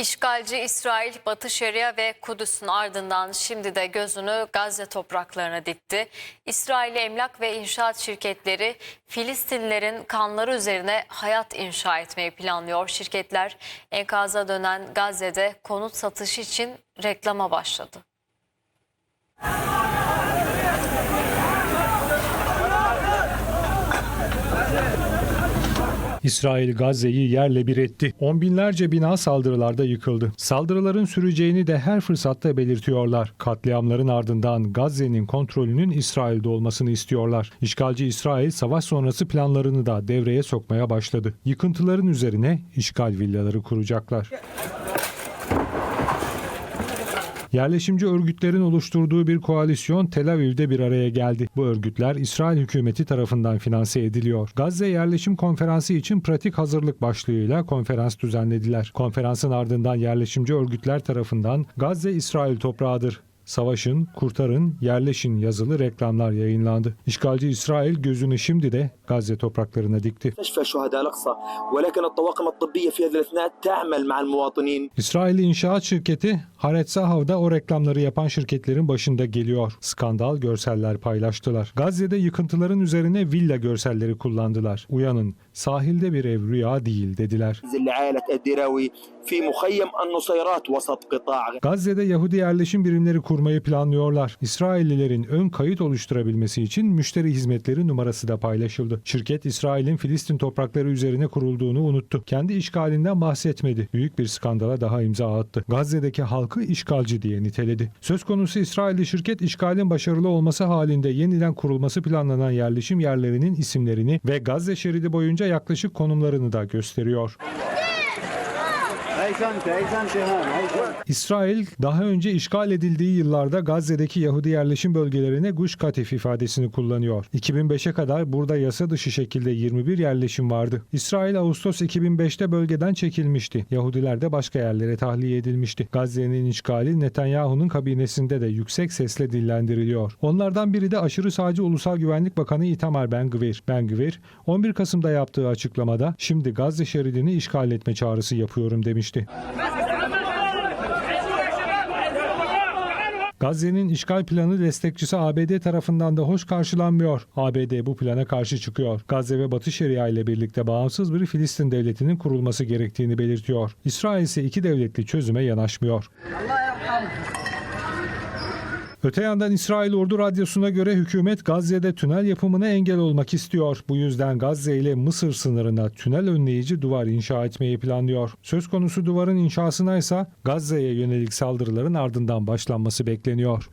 İşgalci İsrail, Batı Şeria ve Kudüs'ün ardından şimdi de gözünü Gazze topraklarına dikti. İsrail emlak ve inşaat şirketleri Filistinlilerin kanları üzerine hayat inşa etmeyi planlıyor. Şirketler enkaza dönen Gazze'de konut satışı için reklama başladı. İsrail Gazze'yi yerle bir etti. On binlerce bina saldırılarda yıkıldı. Saldırıların süreceğini de her fırsatta belirtiyorlar. Katliamların ardından Gazze'nin kontrolünün İsrail'de olmasını istiyorlar. İşgalci İsrail savaş sonrası planlarını da devreye sokmaya başladı. Yıkıntıların üzerine işgal villaları kuracaklar. Yerleşimci örgütlerin oluşturduğu bir koalisyon Tel Aviv'de bir araya geldi. Bu örgütler İsrail hükümeti tarafından finanse ediliyor. Gazze Yerleşim Konferansı için pratik hazırlık başlığıyla konferans düzenlediler. Konferansın ardından yerleşimci örgütler tarafından Gazze İsrail toprağıdır savaşın, kurtarın, yerleşin yazılı reklamlar yayınlandı. İşgalci İsrail gözünü şimdi de Gazze topraklarına dikti. İsrail İnşaat Şirketi Haret Sahav'da o reklamları yapan şirketlerin başında geliyor. Skandal görseller paylaştılar. Gazze'de yıkıntıların üzerine villa görselleri kullandılar. Uyanın Sahilde bir ev rüya değil dediler. Gazze'de Yahudi yerleşim birimleri kurmayı planlıyorlar. İsraillilerin ön kayıt oluşturabilmesi için müşteri hizmetleri numarası da paylaşıldı. Şirket İsrail'in Filistin toprakları üzerine kurulduğunu unuttu. Kendi işgalinden bahsetmedi. Büyük bir skandala daha imza attı. Gazze'deki halkı işgalci diye niteledi. Söz konusu İsrailli şirket işgalin başarılı olması halinde yeniden kurulması planlanan yerleşim yerlerinin isimlerini ve Gazze şeridi boyunca yaklaşık konumlarını da gösteriyor. İsrail daha önce işgal edildiği yıllarda Gazze'deki Yahudi yerleşim bölgelerine Guş Katif ifadesini kullanıyor. 2005'e kadar burada yasa dışı şekilde 21 yerleşim vardı. İsrail Ağustos 2005'te bölgeden çekilmişti. Yahudiler de başka yerlere tahliye edilmişti. Gazze'nin işgali Netanyahu'nun kabinesinde de yüksek sesle dillendiriliyor. Onlardan biri de aşırı sağcı Ulusal Güvenlik Bakanı Itamar Ben-Gvir. Ben-Gvir 11 Kasım'da yaptığı açıklamada şimdi Gazze şeridini işgal etme çağrısı yapıyorum demişti. Gazze'nin işgal planı destekçisi ABD tarafından da hoş karşılanmıyor. ABD bu plana karşı çıkıyor. Gazze ve Batı Şeria ile birlikte bağımsız bir Filistin devletinin kurulması gerektiğini belirtiyor. İsrail ise iki devletli çözüme yanaşmıyor. Öte yandan İsrail Ordu Radyosu'na göre hükümet Gazze'de tünel yapımına engel olmak istiyor. Bu yüzden Gazze ile Mısır sınırına tünel önleyici duvar inşa etmeyi planlıyor. Söz konusu duvarın inşasına ise Gazze'ye yönelik saldırıların ardından başlanması bekleniyor.